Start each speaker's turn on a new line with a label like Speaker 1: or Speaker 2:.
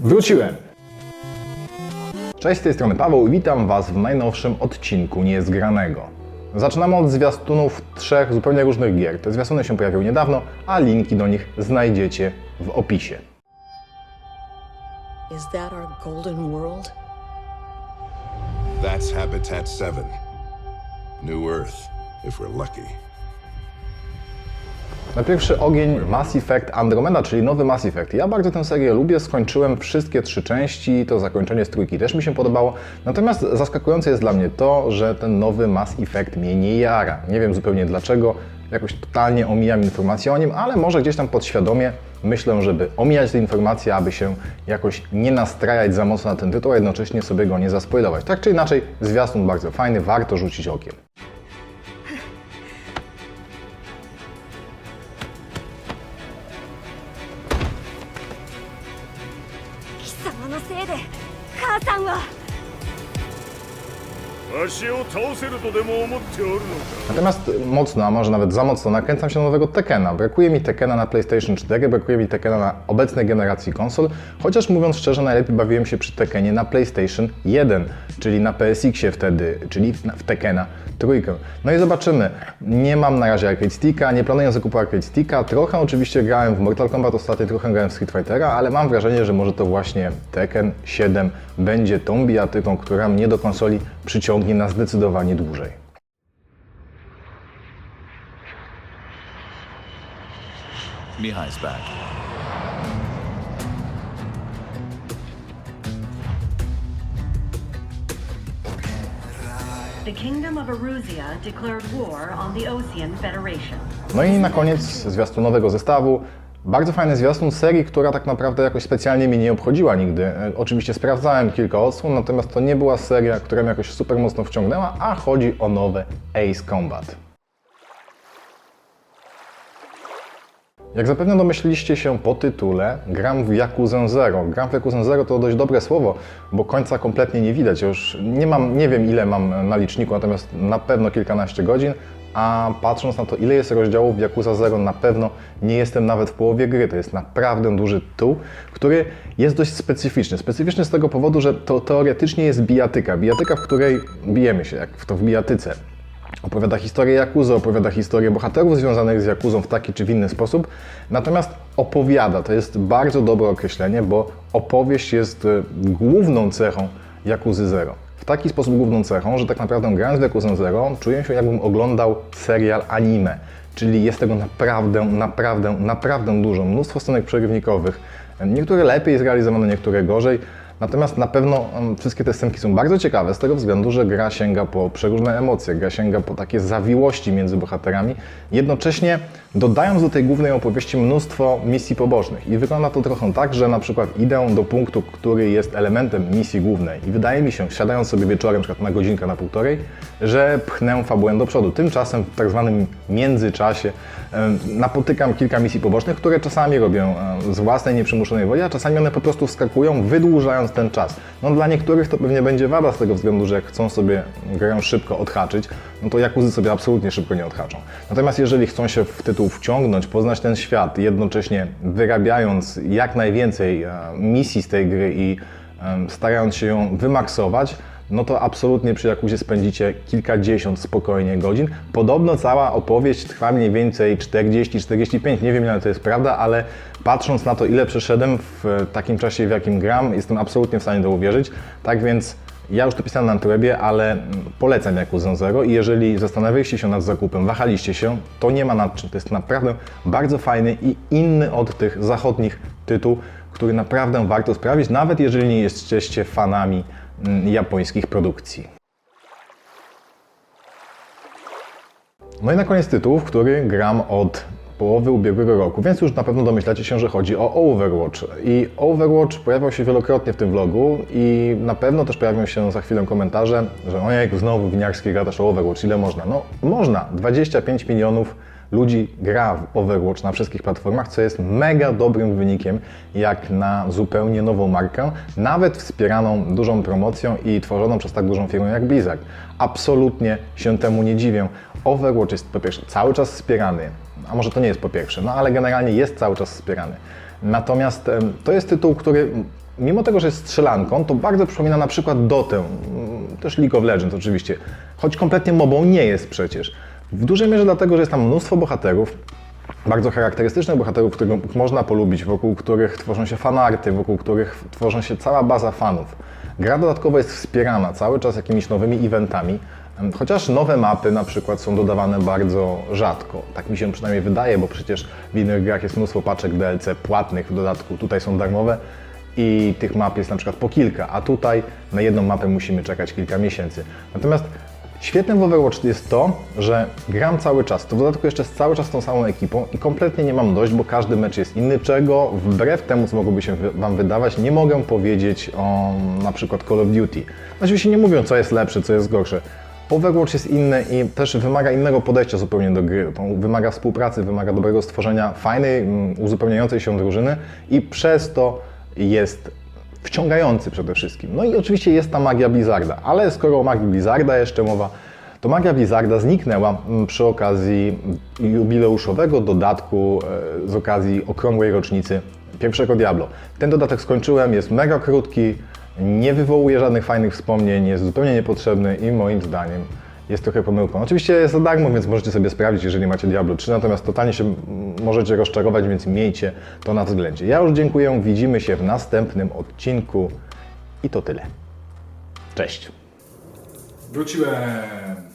Speaker 1: Wróciłem! Cześć, z tej strony Paweł i witam Was w najnowszym odcinku Niezgranego. Zaczynamy od zwiastunów trzech zupełnie różnych gier. Te zwiastuny się pojawiły niedawno, a linki do nich znajdziecie w opisie.
Speaker 2: Is that our golden world?
Speaker 3: That's Habitat 7. New Earth, if we're lucky.
Speaker 1: Na pierwszy ogień Mass Effect Andromeda, czyli nowy Mass Effect. Ja bardzo tę serię lubię, skończyłem wszystkie trzy części, to zakończenie z trójki też mi się podobało. Natomiast zaskakujące jest dla mnie to, że ten nowy Mass Effect mnie nie jara. Nie wiem zupełnie dlaczego, jakoś totalnie omijam informacje o nim, ale może gdzieś tam podświadomie myślę, żeby omijać te informacje, aby się jakoś nie nastrajać za mocno na ten tytuł, a jednocześnie sobie go nie zaspoilować. Tak czy inaczej, zwiastun bardzo fajny, warto rzucić okiem.
Speaker 4: 母さんは
Speaker 5: わしを
Speaker 1: Natomiast mocno, a może nawet za mocno nakręcam się do nowego Tekena. Brakuje mi Tekena na PlayStation 4, brakuje mi Tekena na obecnej generacji konsol, chociaż mówiąc szczerze, najlepiej bawiłem się przy Tekenie na PlayStation 1, czyli na PSX-ie wtedy, czyli w w Tekena trójkę. No i zobaczymy. Nie mam na razie Arcade Sticka, nie planuję zakupu Arcade Sticka. Trochę oczywiście grałem w Mortal Kombat ostatnio, trochę grałem w Street Fightera, ale mam wrażenie, że może to właśnie Tekken 7 będzie tą bijatyką, która mnie do konsoli przyciągnie na zdecydowanie dłużej.
Speaker 6: Mihai's back.
Speaker 7: The Kingdom of Erusea declared war on the Ocean Federation.
Speaker 1: No i na koniec zwiastunowego zestawu. Bardzo fajny zwiastun serii, która tak naprawdę jakoś specjalnie mnie nie obchodziła nigdy. E, Oczywiście sprawdzałem kilka odsłon, natomiast to nie była seria, która mnie jakoś super mocno wciągnęła, a chodzi o nowe Ace Combat. Jak zapewne domyśliliście się po tytule, gram w Yakuza Zero. Gram w Yakuza Zero to dość dobre słowo, bo końca kompletnie nie widać. Już nie mam, nie wiem ile mam na liczniku, natomiast na pewno kilkanaście godzin, a patrząc na to ile jest rozdziałów w Yakuza Zero, na pewno nie jestem nawet w połowie gry. To jest naprawdę duży tytuł, który jest dość specyficzny. Specyficzny z tego powodu, że to teoretycznie jest bijatyka. Bijatyka, w której bijemy się, jak w to w bijatyce. Opowiada historię Jakuzy, opowiada historię bohaterów związanych z Jakuzą w taki czy w inny sposób. Natomiast opowiada, to jest bardzo dobre określenie, bo opowieść jest e, główną cechą Jakuzy Zero. W taki sposób główną cechą, że tak naprawdę grając w Jakuzę Zero czuję się jakbym oglądał serial anime. Czyli jest tego naprawdę, naprawdę, naprawdę dużo. Mnóstwo scenek przerywnikowych. Niektóre lepiej zrealizowane, niektóre gorzej. Natomiast na pewno wszystkie te scenki są bardzo ciekawe z tego względu, że gra sięga po przeróżne emocje, gra sięga po takie zawiłości między bohaterami, jednocześnie dodając do tej głównej opowieści mnóstwo misji pobocznych. I wygląda to trochę tak, że na przykład idę do punktu, który jest elementem misji głównej i wydaje mi się, siadając sobie wieczorem, na na godzinkę, na półtorej, że pchnę fabułę do przodu. Tymczasem w tak zwanym międzyczasie napotykam kilka misji pobocznych, które czasami robię z własnej nieprzymuszonej woli, a czasami one po prostu wskakują, wydłużając ten czas. No dla niektórych to pewnie będzie wada z tego względu, że jak chcą sobie grę szybko odhaczyć, no to Jakuzy sobie absolutnie szybko nie odhaczą. Natomiast jeżeli chcą się w tytuł wciągnąć, poznać ten świat, jednocześnie wyrabiając jak najwięcej e, misji z tej gry i starając się ją wymaksować, no to absolutnie przy Jakuzie spędzicie kilkadziesiąt spokojnie godzin. Podobno cała opowieść trwa mniej więcej 40-45, nie wiem ile to jest prawda, ale patrząc na to ile przeszedłem w takim czasie w jakim gram, jestem absolutnie w stanie to uwierzyć. Tak więc ja już to pisałem na Antrebie, ale polecam Jakuzę Zero i jeżeli zastanawialiście się nad zakupem, wahaliście się, to nie ma nad czym. To jest naprawdę bardzo fajny i inny od tych zachodnich tytuł, który naprawdę warto sprawić, nawet jeżeli nie jesteście fanami japońskich produkcji. No i na koniec tytuł, w który gram od połowy ubiegłego roku, więc już na pewno domyślacie się, że chodzi o Overwatch. I Overwatch pojawiał się wielokrotnie w tym vlogu i na pewno też pojawią się za chwilę komentarze, że ojej, znowu winiarski gadasz o Overwatch, ile można? No można, 25 milionów ludzi gra w Overwatch na wszystkich platformach, co jest mega dobrym wynikiem, jak na zupełnie nową markę, nawet wspieraną dużą promocją i tworzoną przez tak dużą firmę jak Blizzard. Absolutnie się temu nie dziwię. Overwatch jest po pierwsze cały czas wspierany, a może to nie jest po pierwsze, no ale generalnie jest cały czas wspierany. Natomiast to jest tytuł, który mimo tego, że jest strzelanką, to bardzo przypomina na przykład Dotę, mm, też League of Legends oczywiście, choć kompletnie mobą nie jest przecież. W dużej mierze dlatego, że jest tam mnóstwo bohaterów, bardzo charakterystycznych bohaterów, których można polubić, wokół których tworzą się fanarty, wokół których tworzą się cała baza fanów. Gra dodatkowo jest wspierana cały czas jakimiś nowymi eventami, chociaż nowe mapy na przykład są dodawane bardzo rzadko. Tak mi się przynajmniej wydaje, bo przecież w innych grach jest mnóstwo paczek DLC płatnych w dodatku, tutaj są darmowe i tych map jest na przykład po kilka, a tutaj na jedną mapę musimy czekać kilka miesięcy. Natomiast Świetne w Overwatch jest to, że gram cały czas. To w dodatku jeszcze cały czas tą samą ekipą i kompletnie nie mam dość, bo każdy mecz jest inny, czego wbrew temu, co mogłoby się Wam wydawać, nie mogę powiedzieć o na przykład Call of Duty. Oczywiście nie mówią, co jest lepsze, co jest gorsze. Overwatch jest inny i też wymaga innego podejścia zupełnie do gry. Wymaga współpracy, wymaga dobrego stworzenia fajnej, mm, uzupełniającej się drużyny i przez to jest wciągający przede wszystkim. No i oczywiście jest ta magia Blizzarda, ale skoro o magii Blizzarda jeszcze mowa, to magia Blizzarda zniknęła mm, przy okazji jubileuszowego dodatku e, z okazji okrągłej rocznicy pierwszego Diablo. Ten dodatek skończyłem, jest mega krótki, nie wywołuje żadnych fajnych wspomnień, jest zupełnie niepotrzebny i moim zdaniem jest trochę pomyłką. Oczywiście jest za darmo, więc możecie sobie sprawdzić, jeżeli macie Diablo 3, natomiast totalnie się możecie rozczarować, więc miejcie to na względzie. Ja już dziękuję, widzimy się w następnym odcinku i to tyle. Cześć!
Speaker 8: Wróciłem.